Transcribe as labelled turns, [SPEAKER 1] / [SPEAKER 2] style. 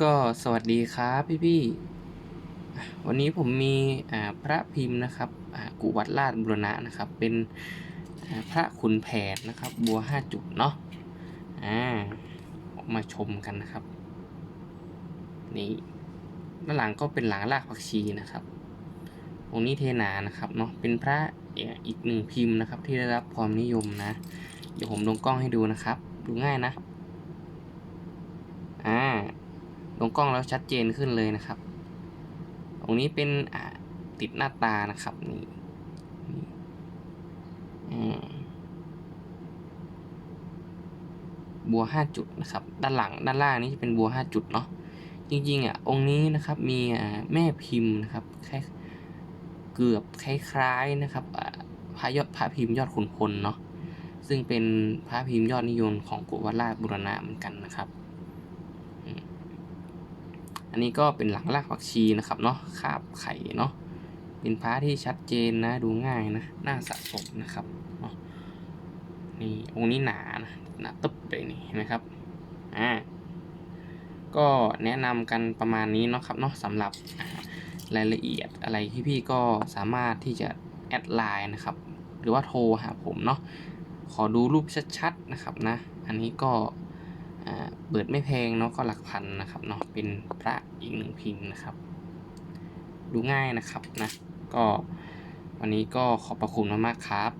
[SPEAKER 1] ก็สวัสดีครับพี่พี่ๆวันนี้ผมมีอ่าพระพิมพ์นะครับอ่ากุวัดราชบุรณะนะครับ เป็นพระขุนแผนนะครับ บัวห้าจุดเนาะอ่ามาชมกันนะครับ นี่ด้านหลังก็เป็นหลังรากผักชีนะครับองค์นี้เทนานะครับเนาะเป็นพระอีกหนึ่งพิมพ์นะครับ ที่ได้รับความนิยมนะ เดี๋ยวผมลงกล้องให้ดูนะครับ ดูง่ายนะ อ่า ลงกล้องแล้วชัดเจนขึ้นเลยนะครับ ตรงนี้เป็นติดหน้าตานะครับนี่บัวห้าจุดนะครับ ด้านหลังด้านล่างนี่จะเป็นบัวห้าจุดเนาะจริงๆอะองค์นี้นะครับมีแม่พิมพ์นะครับคล้ายเกือบคล้ายๆนะครับพระยอดพระพิมพ์ยอดขุนพลเนาะซึ่งเป็นพระพิมพ์ยอดนิยมของกุวัดราชบุรณะเหมือนกันนะครับอั อันนี้ก็เป็นหลังรากผักชีนะครับเนาะคาบไข่เนาะเป็นพระที่ชัดเจนนะดูง่ายนะน่าสะสมนะครับนี่องค์นี้หนานะหนาตึ๊บเลยนี่นไหมครับอ่าก็แนะนำกันประมาณนี้เนาะครับเนาะสำหรับรายละเอียดอะไรที่พี่ก็สามารถที่จะแอดไลน์นะครับ หรือว่าโทรหาผมเนาะขอดูรูปชัดๆนะครับนะ อันนี้ก็ เปิดไม่แพงเนาะก็หลักพันนะครับเนาะเป็นพระอีกหนึ่งพิมพ์นะครับ ดูง่ายนะครับนะก็วันนี้ก็ขอบพระคุณมากๆครับ